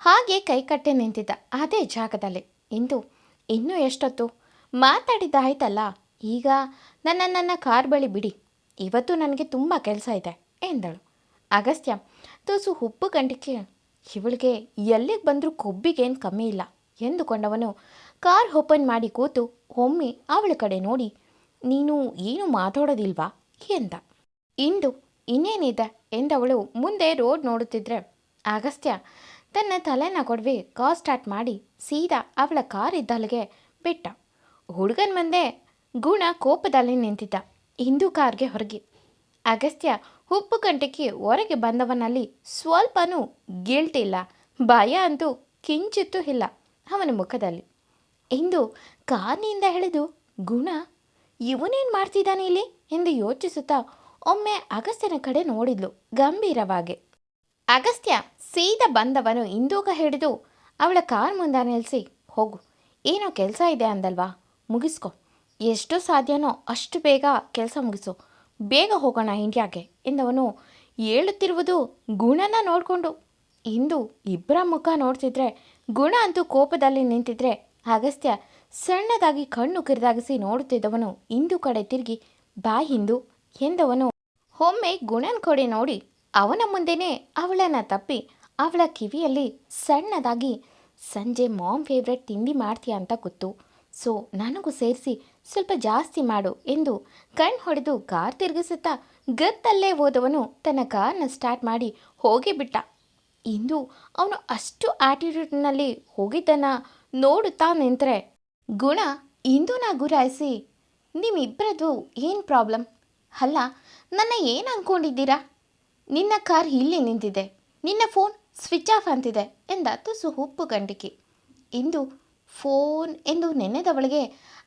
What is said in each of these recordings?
ಹಾಗೆ ಕೈಕಟ್ಟೆ ನಿಂತಿದ್ದ ಅದೇ ಜಾಗದಲ್ಲಿ. ಇಂದು ಇನ್ನೂ ಎಷ್ಟೊತ್ತು? ಮಾತಾಡಿದ್ದಾಯ್ತಲ್ಲ ಈಗ ನನ್ನ ನನ್ನ ಕಾರ್ ಬಳಿ ಬಿಡಿ. ಇವತ್ತು ನನಗೆ ತುಂಬ ಕೆಲಸ ಇದೆ ಎಂದಳು. ಅಗಸ್ತ್ಯ ತುಸು ಉಪ್ಪು ಗಂಟಿಕೆ ಇವಳಿಗೆ ಎಲ್ಲಿಗೆ ಬಂದರೂ ಕೊಬ್ಬಿಗೇನು ಕಮ್ಮಿ ಇಲ್ಲ ಎಂದುಕೊಂಡವನು ಕಾರ್ ಓಪನ್ ಮಾಡಿ ಕೂತು ಒಮ್ಮೆ ಅವಳ ಕಡೆ ನೋಡಿ, ನೀನು ಏನು ಮಾತಾಡೋದಿಲ್ವಾ ಎಂದ. ಇಂದು ಇನ್ನೇನಿದೆ ಎಂದವಳು ಮುಂದೆ ರೋಡ್ ನೋಡುತ್ತಿದ್ರೆ ಅಗಸ್ತ್ಯ ತನ್ನ ತಲೆನ ಕೊಡವೆ, ಕಾರ್ ಸ್ಟಾರ್ಟ್ ಮಾಡಿ ಸೀದಾ ಅವಳ ಕಾರ್ ಇದ್ದಲ್ಲಿಗೆ ಬಿಟ್ಟ. ಹುಡುಗನ ಮುಂದೆ ಗುಣ ಕೋಪದಲ್ಲಿ ನಿಂತಿದ್ದ ಇಂದು ಕಾರ್ಗೆ ಹೊರಗೆ. ಅಗಸ್ತ್ಯ ಉಪ್ಪು ಗಂಟೆಗೆ ಹೊರಗೆ ಬಂದವನಲ್ಲಿ ಸ್ವಲ್ಪನೂ ಗಿಲ್ಟ್ ಇಲ್ಲ, ಭಯ ಅಂತೂ ಕಿಂಚಿತ್ತೂ ಇಲ್ಲ ಅವನ ಮುಖದಲ್ಲಿ. ಇಂದು ಕಾರ್ನಿಂದ ಹೇಳಿದು ಗುಣ, ಇವನೇನು ಮಾಡ್ತಿದ್ದಾನೆ ಇಲ್ಲಿ? ಎಂದು ಯೋಚಿಸುತ್ತಾ ಒಮ್ಮೆ ಅಗಸ್ತ್ಯನ ಕಡೆ ನೋಡಿದ್ಲು ಗಂಭೀರವಾಗಿ. ಅಗಸ್ತ್ಯ ಸೀದ ಬಂದವನು ಇಂದೂಗ ಹಿಡಿದು ಅವಳ ಕಾರ್ ಮುಂದೆ ನಿಲ್ಲಿಸಿ ಹೋಗು, ಏನೋ ಕೆಲಸ ಇದೆ ಅಂದಲ್ವಾ? ಮುಗಿಸ್ಕೊ. ಎಷ್ಟು ಸಾಧ್ಯನೋ ಅಷ್ಟು ಬೇಗ ಕೆಲಸ ಮುಗಿಸು. ಬೇಗ ಹೋಗೋಣ ಇಂಡಿಯಾಗೆ, ಎಂದವನು ಹೇಳುತ್ತಿರುವುದು ಗುಣನ ನೋಡಿಕೊಂಡು. ಇಂದು ಇಬ್ಬರ ಮುಖ ನೋಡ್ತಿದ್ರೆ, ಗುಣ ಅಂತೂ ಕೋಪದಲ್ಲಿ ನಿಂತಿದ್ರೆ ಅಗಸ್ತ್ಯ ಸಣ್ಣದಾಗಿ ಕಣ್ಣು ಕಿರಿದಾಗಿಸಿ ನೋಡುತ್ತಿದ್ದವನು ಇಂದು ಕಡೆ ತಿರುಗಿ, ಬಾ ಹಿಂದು, ಎಂದವನು ಒಮ್ಮೆ ಗುಣನ್ ಕೊಡೆ ನೋಡಿ ಅವನ ಮುಂದೆನೇ ಅವಳನ್ನು ತಪ್ಪಿ ಅವಳ ಕಿವಿಯಲ್ಲಿ ಸಣ್ಣದಾಗಿ, ಸಂಜೆ ಮಾಮ್ ಫೇವ್ರೆಟ್ ತಿಂಡಿ ಮಾಡ್ತೀಯ ಅಂತ ಗೊತ್ತು. ಸೊ, ನನಗೂ ಸೇರಿಸಿ ಸ್ವಲ್ಪ ಜಾಸ್ತಿ ಮಾಡು ಎಂದು ಕಣ್ಣು ಹೊಡೆದು ಕಾರ್ ತಿರುಗಿಸುತ್ತಾ ಗತ್ತಲ್ಲೇ ಹೋದವನು ತನ್ನ ಕಾರ್ನ ಸ್ಟಾರ್ಟ್ ಮಾಡಿ ಹೋಗಿಬಿಟ್ಟ ಇಂದು ಅವನು ಅಷ್ಟು ಆಟಿಟ್ಯೂಡ್ನಲ್ಲಿ ಹೋಗಿದ್ದನ್ನ ನೋಡುತ್ತಾ ನಿಂತರೆ ಗುಣ ಇಂದುನ ಗುರಾಯಿಸಿ ನಿಮ್ಮಿಬ್ಬರದು ಏನು ಪ್ರಾಬ್ಲಮ್ ಅಲ್ಲ, ನನ್ನ ಏನು ಅಂದ್ಕೊಂಡಿದ್ದೀರಾ ನಿನ್ನ ಕಾರ್ ಇಲ್ಲಿ ನಿಂತಿದೆ. ನಿನ್ನ ಫೋನ್ ಸ್ವಿಚ್ ಆಫ್ ಅಂತಿದೆ ಎಂದ ತುಸು ಹುಪ್ಪು ಗಂಡಿಕೆ. ಇಂದು ಫೋನ್ ಎಂದು ನೆನೆದವಳಿಗೆ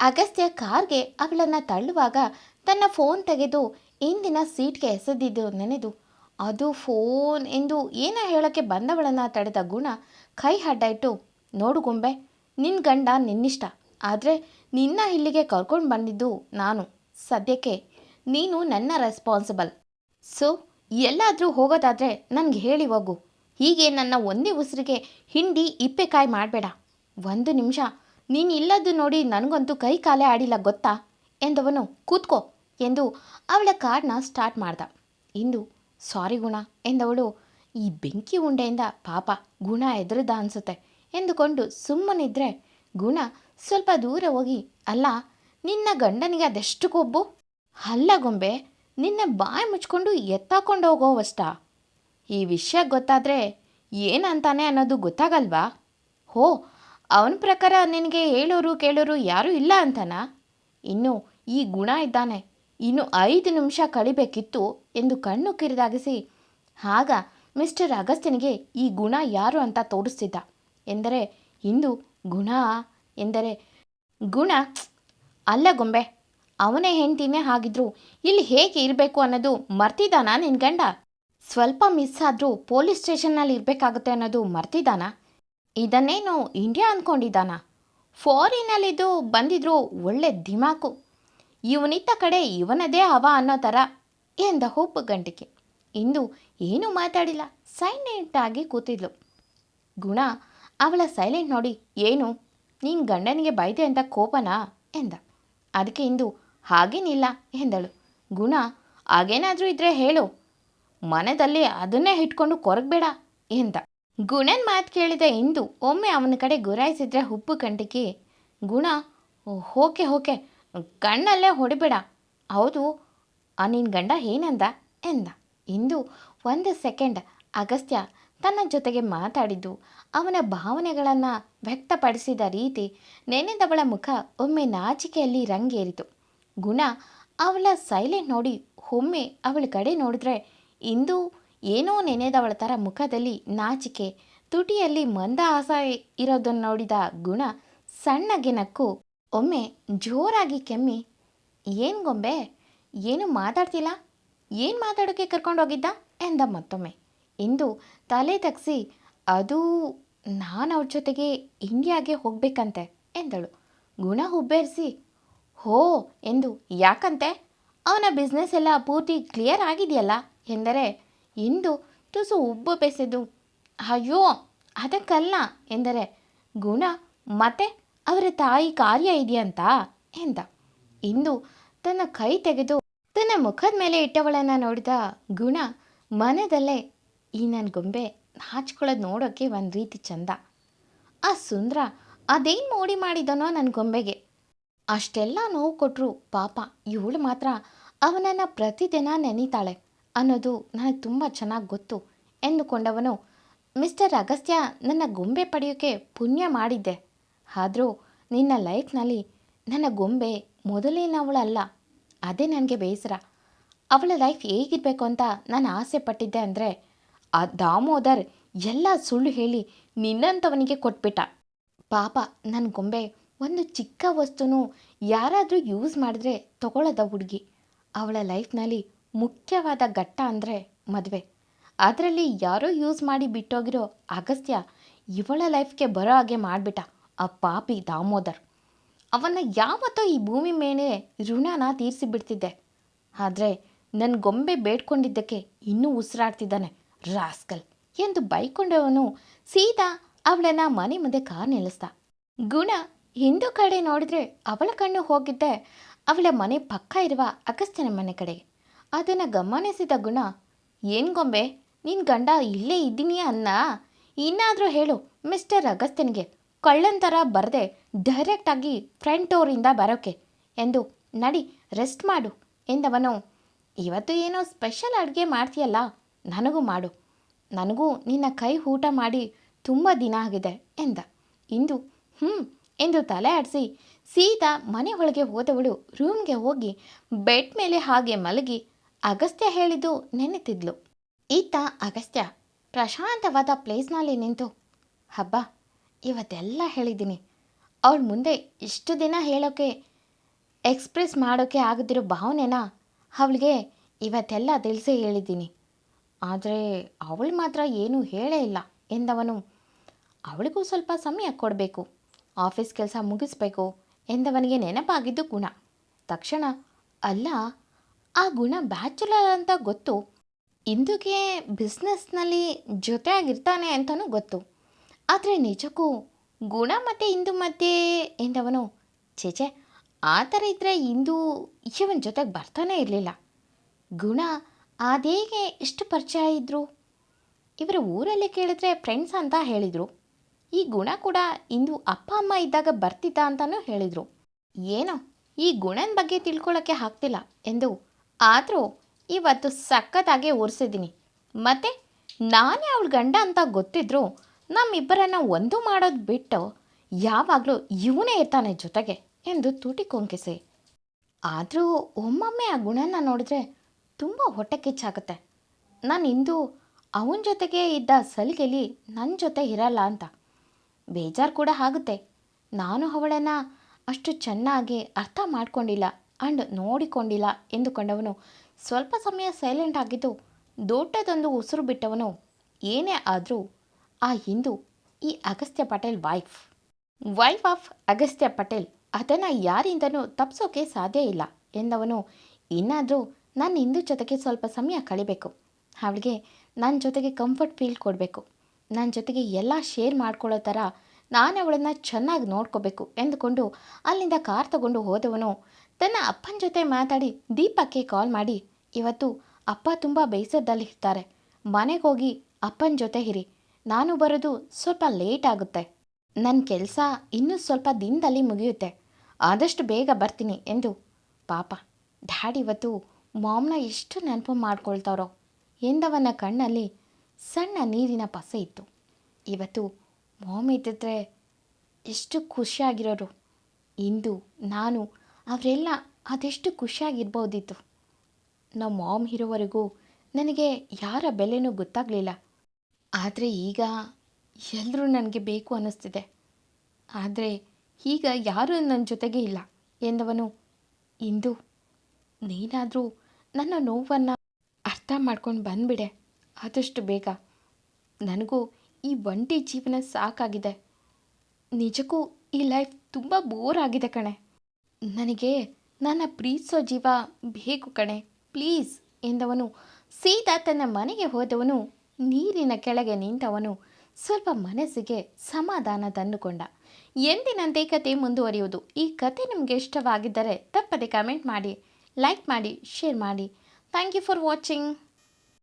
ಅಗಸ್ತ್ಯ ಕಾರ್ಗೆ ಅವಳನ್ನು ತಳ್ಳುವಾಗ ತನ್ನ ಫೋನ್ ತೆಗೆದು ಇಂದಿನ ಸೀಟ್ಗೆ ಎಸೆದಿದ್ದು ನೆನೆದು, ಅದು ಫೋನ್ ಎಂದು ಏನ ಹೇಳೋಕ್ಕೆ ಬಂದವಳನ್ನು ತಡೆದ ಗುಣ ಕೈ ಇಟ್ಟು ನೋಡು ಗೊಂಬೆ ನಿನ್ನ ಗಂಡ ನಿನ್ನಿಷ್ಟ. ಆದರೆ ನಿನ್ನ ಇಲ್ಲಿಗೆ ಕರ್ಕೊಂಡು ಬಂದಿದ್ದು ನಾನು. ಸದ್ಯಕ್ಕೆ ನೀನು ನನ್ನ ರೆಸ್ಪಾನ್ಸಿಬಲ್ ಸೊ ಎಲ್ಲಾದರೂ ಹೋಗೋದಾದರೆ ನನಗೆ ಹೇಳಿ ಹೋಗು. ಹೀಗೆ ನನ್ನ ಒಂದೇ ಉಸಿರಿಗೆ ಹಿಂಡಿ ಇಪ್ಪೆಕಾಯಿ ಮಾಡಬೇಡ. ಒಂದು ನಿಮಿಷ, ನೀನು ಇಲ್ಲದ್ದು ನೋಡಿ ನನಗಂತೂ ಕೈ ಕಾಲೇ ಆಡಿಲ್ಲ ಗೊತ್ತಾ? ಎಂದವನು, ಕೂತ್ಕೋ ಎಂದು ಅವಳ ಕಾರ್ನ ಸ್ಟಾರ್ಟ್ ಮಾಡ್ದ. ಇಂದು, ಸಾರಿ ಗುಣ ಎಂದವಳು, ಈ ಬೆಂಕಿ ಉಂಡೆಯಿಂದ ಪಾಪ ಗುಣ ಎದುರುದ ಅನಿಸುತ್ತೆ ಎಂದುಕೊಂಡು ಸುಮ್ಮನಿದ್ರೆ, ಗುಣ ಸ್ವಲ್ಪ ದೂರ ಹೋಗಿ, ಅಲ್ಲ, ನಿನ್ನ ಗಂಡನಿಗೆ ಅದೆಷ್ಟು ಕೊಬ್ಬು? ಅಲ್ಲ ಗೊಂಬೆ ನಿನ್ನ ಬಾಯಿ ಮುಚ್ಕೊಂಡು ಎತ್ತಾಕೊಂಡು ಹೋಗೋವಷ್ಟ ಈ ವಿಷಯ ಗೊತ್ತಾದರೆ ಏನಂತಾನೆ ಅನ್ನೋದು ಗೊತ್ತಾಗಲ್ವಾ? ಹೋ ಅವನ ಪ್ರಕಾರ ನಿನಗೆ ಹೇಳೋರು ಕೇಳೋರು ಯಾರೂ ಇಲ್ಲ ಅಂತನಾ? ಇನ್ನು ಈ ಗುಣ ಇದ್ದಾನೆ. ಇನ್ನು ಐದು ನಿಮಿಷ ಕಳಿಬೇಕಿತ್ತು ಎಂದು ಕಣ್ಣು ಕಿರಿದಾಗಿಸಿ ಆಗ ಮಿಸ್ಟರ್ ಅಗಸ್ತ್ಯನಿಗೆ ಈ ಗುಣ ಯಾರು ಅಂತ ತೋರಿಸ್ತಿದ್ದ? ಎಂದರೆ ಇಂದು ಗುಣ? ಎಂದರೆ ಗುಣ? "ಛ್, ಅಲ್ಲ ಗೊಂಬೆ ಅವನೇ ಹೆಂಡತಿನೇ ಆಗಿದ್ರು. ಇಲ್ಲಿ ಹೇಗೆ ಇರಬೇಕು ಅನ್ನೋದು ಮರ್ತಿದಾನಾ ನಿನ್ನ ಗಂಡ? ಸ್ವಲ್ಪ ಮಿಸ್ ಆದರೂ ಪೊಲೀಸ್ ಸ್ಟೇಷನ್ನಲ್ಲಿ ಇರಬೇಕಾಗುತ್ತೆ ಅನ್ನೋದು ಮರ್ತಿದ್ದಾನಾ? ಇದನ್ನೇನು ಇಂಡಿಯಾ ಅಂದ್ಕೊಂಡಿದ್ದಾನ ಫಾರಿನಲ್ಲಿದ್ದು ಬಂದಿದ್ರು ಒಳ್ಳೆ ದಿಮಾಕು. ಇವನಿತ್ತ ಕಡೆ ಇವನದೇ ಅವ ಅನ್ನೋ ಥರ ಎಂದ ಹುಬ್ಬು ಗಂಟಿಕೆ ಇಂದು ಏನೂ ಮಾತಾಡಿಲ್ಲ. ಸೈಲೆಂಟ್ ಆಗಿ ಕೂತಿದ್ಲು. ಗುಣ, ಅವಳ ಸೈಲೆಂಟ್ ನೋಡಿ ಏನು? ನೀನು ಗಂಡನಿಗೆ ಬೈದೆ ಅಂತ ಕೋಪನಾ? ಎಂದ. ಅದಕ್ಕೆ ಇಂದು ಹಾಗೇನಿಲ್ಲ ಎಂದಳು. ಗುಣ ಹಾಗೇನಾದರೂ ಇದ್ರೆ ಹೇಳು. ಮನದಲ್ಲಿ ಅದನ್ನೇ ಇಟ್ಕೊಂಡು ಕೊರಗಬೇಡ ಎಂದ. ಗುಣನ್ ಮಾತು ಕೇಳಿದ ಇಂದು ಒಮ್ಮೆ ಅವನ ಕಡೆ ಗುರಾಯಿಸಿದ್ರೆ ಉಪ್ಪು ಕಂಟಿಕೆ ಗುಣ "ಓ, ಹೋಕೆ ಹೋಕೆ ಕಣ್ಣಲ್ಲೇ ಹೊಡಿಬೇಡ. ಹೌದು ನಿನ್ನ ಗಂಡ ಏನಂದ? ಎಂದ. ಇಂದು ಒಂದು ಸೆಕೆಂಡ್ ಅಗಸ್ತ್ಯ ತನ್ನ ಜೊತೆಗೆ ಮಾತಾಡಿದ್ದು ಅವನ ಭಾವನೆಗಳನ್ನು ವ್ಯಕ್ತಪಡಿಸಿದ ರೀತಿ ನೆನೆದವಳ ಮುಖ ಒಮ್ಮೆ ನಾಚಿಕೆಯಲ್ಲಿ ರಂಗೇರಿತು. ಗುಣ ಅವಳ ಸೈಲೆಂಟ್ ನೋಡಿ ಒಮ್ಮೆ ಅವಳ ಕಡೆ ನೋಡಿದ್ರೆ ಇಂದು ಏನೋ ನೆನೆದವಳ ಥರ ಮುಖದಲ್ಲಿ ನಾಚಿಕೆ, ತುಟಿಯಲ್ಲಿ ಮಂದ ಆಸ ಇರೋದನ್ನು ನೋಡಿದ ಗುಣ ಸಣ್ಣಗೆ ನಕ್ಕು, ಒಮ್ಮೆ ಜೋರಾಗಿ ಕೆಮ್ಮಿ, ಏನು ಗೊಂಬೆ? ಏನು ಮಾತಾಡ್ತಿಲ್ಲ? ಏನು ಮಾತಾಡೋಕ್ಕೆ ಕರ್ಕೊಂಡೋಗಿದ್ದ ಎಂದ ಮತ್ತೊಮ್ಮೆ. ಇಂದು ತಲೆ ತಗ್ಸಿ, ಅದು ನಾನು ಅವ್ರ ಜೊತೆಗೆ ಇಂಡಿಯಾಗೆ ಹೋಗಬೇಕಂತೆ ಎಂದಳು. ಗುಣ ಹುಬ್ಬೇರಿಸಿ ಹೋ ಎಂದು ಯಾಕಂತೆ? ಅವನ ಬಿಸ್ನೆಸ್ ಎಲ್ಲ ಪೂರ್ತಿ ಕ್ಲಿಯರ್ ಆಗಿದೆಯಲ್ಲ ಎಂದರೆ, ಇಂದು ತುಸು ಉಬ್ಬು ಬೆಸೆದು, ಅಯ್ಯೋ, ಅದಕ್ಕಲ್ಲ ಎಂದರೆ, ಗುಣ ಮತ್ತೆ ಅವರ ತಾಯಿ ಕಾರ್ಯ ಇದೆಯಂತ ಎಂದ. ಇಂದು ತನ್ನ ಕೈ ತೆಗೆದು ತನ್ನ ಮುಖದ ಮೇಲೆ ಇಟ್ಟವಳನ್ನು ನೋಡಿದ ಗುಣ ಮನದಲ್ಲೇ ಈ ನನ್ನ ಗೊಂಬೆ ಹಾಚ್ಕೊಳ್ಳೋದು ನೋಡೋಕ್ಕೆ ಒಂದು ರೀತಿ ಚಂದ. ಆ ಸುಂದ್ರ ಅದೇನು ಮೋಡಿ ಮಾಡಿದನೋ ನನ್ನ ಗೊಂಬೆಗೆ? ಅಷ್ಟೆಲ್ಲ ನೋವು ಕೊಟ್ಟರು ಪಾಪ. ಇವಳು ಮಾತ್ರ ಅವನನ್ನು ಪ್ರತಿದಿನ ನೆನೀತಾಳೆ. ಅನ್ನೋದು ನನಗೆ ತುಂಬ ಚೆನ್ನಾಗಿ ಗೊತ್ತು ಎಂದುಕೊಂಡವನು, ಮಿಸ್ಟರ್ ಅಗಸ್ತ್ಯ, ನನ್ನ ಗೊಂಬೆ ಪಡೆಯೋಕ್ಕೆ ಪುಣ್ಯ ಮಾಡಿದ್ದೆ. ಆದರೂ ನಿನ್ನ ಲೈಫ್ನಲ್ಲಿ ನನ್ನ ಗೊಂಬೆ ಮೊದಲಿನವಳಲ್ಲ. ಅದೇ ನನಗೆ ಬೇಸರ. ಅವಳ ಲೈಫ್ ಹೇಗಿರಬೇಕು ಅಂತ ನಾನು ಆಸೆ ಪಟ್ಟಿದ್ದೆ ಅಂದರೆ, ಆ ದಾಮೋದರ್ ಎಲ್ಲ ಸುಳ್ಳು ಹೇಳಿ ನಿನ್ನಂಥವನಿಗೆ ಕೊಟ್ಬಿಟ್ಟ. ಪಾಪ ನನ್ನ ಗೊಂಬೆ ಒಂದು ಚಿಕ್ಕ ವಸ್ತುನೂ ಯಾರಾದರೂ ಯೂಸ್ ಮಾಡಿದ್ರೆ ತಗೊಳ್ಳೋದ ಹುಡುಗಿ. ಅವಳ ಲೈಫ್ನಲ್ಲಿ ಮುಖ್ಯವಾದ ಘಟ್ಟ ಅಂದರೆ ಮದುವೆ. ಅದರಲ್ಲಿ ಯಾರೋ ಯೂಸ್ ಮಾಡಿ ಬಿಟ್ಟೋಗಿರೋ ಅಗಸ್ತ್ಯ ಇವಳ ಲೈಫ್ಗೆ ಬರೋ ಹಾಗೆ ಮಾಡಿಬಿಟ್ಟ ಆ ಪಾಪಿ ದಾಮೋದರ್. ಅವನ್ನ ಯಾವತ್ತೋ ಈ ಭೂಮಿ ಮೇಲೆ ಋಣನ ತೀರಿಸಿಬಿಡ್ತಿದ್ದೆ ಆದರೆ ನನ್ನ ಗೊಂಬೆ ಬೇಡ್ಕೊಂಡಿದ್ದಕ್ಕೆ ಇನ್ನೂ ಉಸಿರಾಡ್ತಿದ್ದಾನೆ ರಾಸ್ಕಲ್ ಎಂದು ಬೈಕೊಂಡವನು ಸೀದಾ ಅವಳನ್ನ ಮನೆ ಮುಂದೆ ಕಾರ್ ನಿಲ್ಲಿಸ್ದ. ಗುಣ ಹಿಂದೂ ಕಡೆ ನೋಡಿದ್ರೆ ಅವಳ ಕಣ್ಣು ಹೋಗಿದ್ದೆ. ಅವಳ ಮನೆ ಪಕ್ಕ ಇರುವ ಅಗಸ್ತ್ಯನ ಮನೆ ಕಡೆ. ಅದನ್ನು ಗಮನಿಸಿದ ಗುಣ, ಏನು ಗೊಂಬೆ ನಿನ್ನ ಗಂಡ ಇಲ್ಲೇ ಇದ್ದೀನಿ ಅನ್ನ. ಇನ್ನಾದರೂ ಹೇಳು, ಮಿಸ್ಟರ್ ಅಗಸ್ತ್ಯನಿಗೆ. ಕಳ್ಳನ್ ಥರ ಬರದೆ ಡೈರೆಕ್ಟಾಗಿ ಫ್ರಂಟ್ ಡೋರಿಂದ ಬರೋಕೆ. ಎಂದು, ನಡಿ, ರೆಸ್ಟ್ ಮಾಡು, ಎಂದವನು. ಇವತ್ತು ಏನೋ ಸ್ಪೆಷಲ್ ಅಡುಗೆ ಮಾಡ್ತೀಯಲ್ಲ, ನನಗೂ ಮಾಡು. ನನಗೂ ನಿನ್ನ ಕೈ ಊಟ ಮಾಡಿ ತುಂಬ ದಿನ ಆಗಿದೆ, ಎಂದ. ಇಂದು ಹ್ಞೂ ಎಂದು ತಲೆ ಆಡಿಸಿ ಸೀದಾ ಮನೆ ಒಳಗೆ ಹೋದವಳು. ರೂಮ್ಗೆ ಹೋಗಿ ಬೆಡ್ ಮೇಲೆ ಹಾಗೆ ಮಲಗಿ ಅಗಸ್ತ್ಯ ಹೇಳಿದ್ದು ನೆನೆತಿದ್ಲು. ಈತ ಅಗಸ್ತ್ಯ, ಪ್ರಶಾಂತವಾದ ಪ್ಲೇಸ್ನಲ್ಲಿ ನಿಂತು, ಹಬ್ಬ, ಇವತ್ತೆಲ್ಲ ಹೇಳಿದ್ದೀನಿ. ಅವಳು ಮುಂದೆ ಇಷ್ಟು ದಿನ ಹೇಳೋಕೆ, ಎಕ್ಸ್ಪ್ರೆಸ್ ಮಾಡೋಕ್ಕೆ ಆಗದಿರೋ ಭಾವನೆನ? ಅವಳಿಗೆ ಇವತ್ತೆಲ್ಲ ತಿಳಿಸಿ ಹೇಳಿದ್ದೀನಿ. ಆದರೆ ಅವಳು ಮಾತ್ರ ಏನೂ ಹೇಳೇ ಇಲ್ಲ ಎಂದವನು. ಅವಳಿಗೂ ಸ್ವಲ್ಪ ಸಮಯ ಕೊಡಬೇಕು. ಆಫೀಸ್ ಕೆಲಸ ಮುಗಿಸ್ಬೇಕು ಎಂದವನಿಗೆ ನೆನಪಾಗಿದ್ದು ಗುಣ. ತಕ್ಷಣ, ಅಲ್ಲ, ಆ ಗುಣ ಬ್ಯಾಚುಲರ್ ಅಂತ ಗೊತ್ತು. ಇಂದುಗೆ ಬಿಸ್ನೆಸ್ನಲ್ಲಿ ಜೊತೆಯಾಗಿರ್ತಾನೆ ಅಂತಲೂ ಗೊತ್ತು. ಆದರೆ ನಿಜಕ್ಕೂ ಗುಣ ಮತ್ತು ಇಂದು ಮಧ್ಯೆ ಎಂದವನು ಚೇಚೆ ಆ ಥರ ಇದ್ದರೆ ಇಂದು ಇವನ ಜೊತೆಗೆ ಬರ್ತಾನೆ ಇರಲಿಲ್ಲ. ಗುಣ ಅದೇಗೆ ಎಷ್ಟು ಪರಿಚಯ ಇದ್ದರು ಇವರ ಊರಲ್ಲಿ ಕೇಳಿದ್ರೆ ಫ್ರೆಂಡ್ಸ್ ಅಂತ ಹೇಳಿದರು. ಈ ಗುಣ ಕೂಡ ಇಂದು ಅಪ್ಪ, ಅಮ್ಮ ಇದ್ದಾಗ ಬರ್ತಿದ್ದ ಅಂತಲೂ ಹೇಳಿದರು. ಏನೋ, ಈ ಗುಣನ ಬಗ್ಗೆ ತಿಳ್ಕೊಳ್ಳೋಕ್ಕೆ ಆಗ್ತಿಲ್ಲ ಎಂದು ಆದರೂ ಇವತ್ತು ಸಖತ್ತಾಗೆ ಒರೆಸಿದ್ದೀನಿ ಮತ್ತೆ ನಾನೇ ಅವಳ ಗಂಡ ಅಂತ ಗೊತ್ತಿದ್ರು ನಮ್ಮಿಬ್ಬರನ್ನು ಒಂದು ಮಾಡೋದು ಬಿಟ್ಟು ಯಾವಾಗಲೂ ಇವನೇ ಇರ್ತಾನೆ ಜೊತೆಗೆ ಎಂದು ತೂಟಿ ಕೊಂಕಿಸಿ. ಆದರೂ ಒಮ್ಮೊಮ್ಮೆ ಆ ಗುಣನ ನೋಡಿದ್ರೆ ತುಂಬ ಹೊಟ್ಟೆ ಕಿಚ್ಚಾಗುತ್ತೆ. ನಾನು ಇಂದು ಅವನ ಜೊತೆಗೆ ಇದ್ದ ಸಲಿಗೆಲಿ ನನ್ನ ಜೊತೆ ಇರಲ್ಲ ಅಂತ. ಬೇಜಾರು ಕೂಡ ಆಗುತ್ತೆ. ನಾನು ಅವಳನ್ನು ಅಷ್ಟು ಚೆನ್ನಾಗಿ ಅರ್ಥ ಮಾಡಿಕೊಂಡಿಲ್ಲ ಆ್ಯಂಡ್ ನೋಡಿಕೊಂಡಿಲ್ಲ ಎಂದುಕೊಂಡವನು ಸ್ವಲ್ಪ ಸಮಯ ಸೈಲೆಂಟ್ ಆಗಿದ್ದು ದೊಡ್ಡದೊಂದು ಉಸಿರು ಬಿಟ್ಟವನು ಏನೇ ಆದರೂ ಆ ಹಿಂದೂ ಈ Agastya Patel wife wife of Agastya Patel ಅದನ್ನು ಯಾರಿಂದನೂ ತಪ್ಪಿಸೋಕೆ ಸಾಧ್ಯ ಇಲ್ಲ ಎಂದವನು ಇನ್ನಾದರೂ ನನ್ನ ಹಿಂದೂ ಜೊತೆಗೆ ಸ್ವಲ್ಪ ಸಮಯ ಕಳಿಬೇಕು. ಅವಳಿಗೆ ನನ್ನ ಜೊತೆಗೆ ಕಂಫರ್ಟ್ ಫೀಲ್ ಕೊಡಬೇಕು. ನನ್ನ ಜೊತೆಗೆ ಎಲ್ಲ ಶೇರ್ ಮಾಡ್ಕೊಳ್ಳೋ ಥರ ನಾನು ಅವಳನ್ನು ಚೆನ್ನಾಗಿ ನೋಡ್ಕೋಬೇಕು ಎಂದುಕೊಂಡು ಅಲ್ಲಿಂದ ಕಾರ್ ತಗೊಂಡು ಹೋದವನು. ತನ್ನ ಅಪ್ಪನ ಜೊತೆ ಮಾತಾಡಿ ದೀಪಕ್ಕೆ ಕಾಲ್ ಮಾಡಿ, ಇವತ್ತು ಅಪ್ಪ ತುಂಬ ಬೇಸರದಲ್ಲಿ ಇರ್ತಾರೆ. ಮನೆಗೆ ಹೋಗಿ ಅಪ್ಪನ ಜೊತೆ ಇರಿ. ನಾನು ಬರೋದು ಸ್ವಲ್ಪ ಲೇಟ್ ಆಗುತ್ತೆ. ನನ್ನ ಕೆಲಸ ಇನ್ನೂ ಸ್ವಲ್ಪ ದಿನದಲ್ಲಿ ಮುಗಿಯುತ್ತೆ. ಆದಷ್ಟು ಬೇಗ ಬರ್ತೀನಿ ಎಂದು. ಪಾಪ, ಡ್ಯಾಡಿ ಇವತ್ತು ಮಾಮ್ನ ಎಷ್ಟು ನೆನಪು ಮಾಡ್ಕೊಳ್ತಾರೋ. ಎಂದವನ ಕಣ್ಣಲ್ಲಿ ಸಣ್ಣ ನೀರಿನ ಪಸೆ ಇತ್ತು. ಇವತ್ತು ಮಾಮ್ ಇದ್ದಿದ್ರೆ ಎಷ್ಟು ಖುಷಿಯಾಗಿರೋರು. ಇಂದು ನಾನು ಅವರೆಲ್ಲ ಅದೆಷ್ಟು ಖುಷಿಯಾಗಿರ್ಬೋದಿತ್ತು. ನಮ್ಮ ಮಾಮ್ ಇರೋವರೆಗೂ ನನಗೆ ಯಾರ ಬೆಲೆನೂ ಗೊತ್ತಾಗಲಿಲ್ಲ. ಆದರೆ ಈಗ ಎಲ್ಲರೂ ನನಗೆ ಬೇಕು ಅನ್ನಿಸ್ತಿದೆ. ಆದರೆ ಈಗ ಯಾರೂ ನನ್ನ ಜೊತೆಗೆ ಇಲ್ಲ ಎಂದವನು. ಇಂದು ನೀನಾದರೂ ನನ್ನ ನೋವನ್ನು ಅರ್ಥ ಮಾಡ್ಕೊಂಡು ಬಂದ್ಬಿಡೆ. ಆದಷ್ಟು ಬೇಗ. ನನಗೂ ಈ ಒಂಟಿ ಜೀವನ ಸಾಕಾಗಿದೆ. ನಿಜಕ್ಕೂ ಈ ಲೈಫ್ ತುಂಬ ಬೋರ್ ಆಗಿದೆ ಕಣೆ. ನನಗೆ ನನ್ನ ಪ್ರೀತಿಸೋ ಜೀವ ಬೇಕು ಕಣೆ. ಪ್ಲೀಸ್, ಎಂದವನು, ಸೀದಾ ತನ್ನ ಮನೆಗೆ ಹೋದವನು, ನೀರಿನ ಕೆಳಗೆ ನಿಂತವನು, ಸ್ವಲ್ಪ ಮನಸ್ಸಿಗೆ ಸಮಾಧಾನ ತಂದುಕೊಂಡ. ಎಂದಿನಂತೆ ಕತೆ ಮುಂದುವರಿಯುವುದು. ಈ ಕತೆ ನಿಮಗೆ ಇಷ್ಟವಾಗಿದ್ದರೆ ತಪ್ಪದೆ ಕಮೆಂಟ್ ಮಾಡಿ, ಲೈಕ್ ಮಾಡಿ, ಶೇರ್ ಮಾಡಿ. Thank you for watching.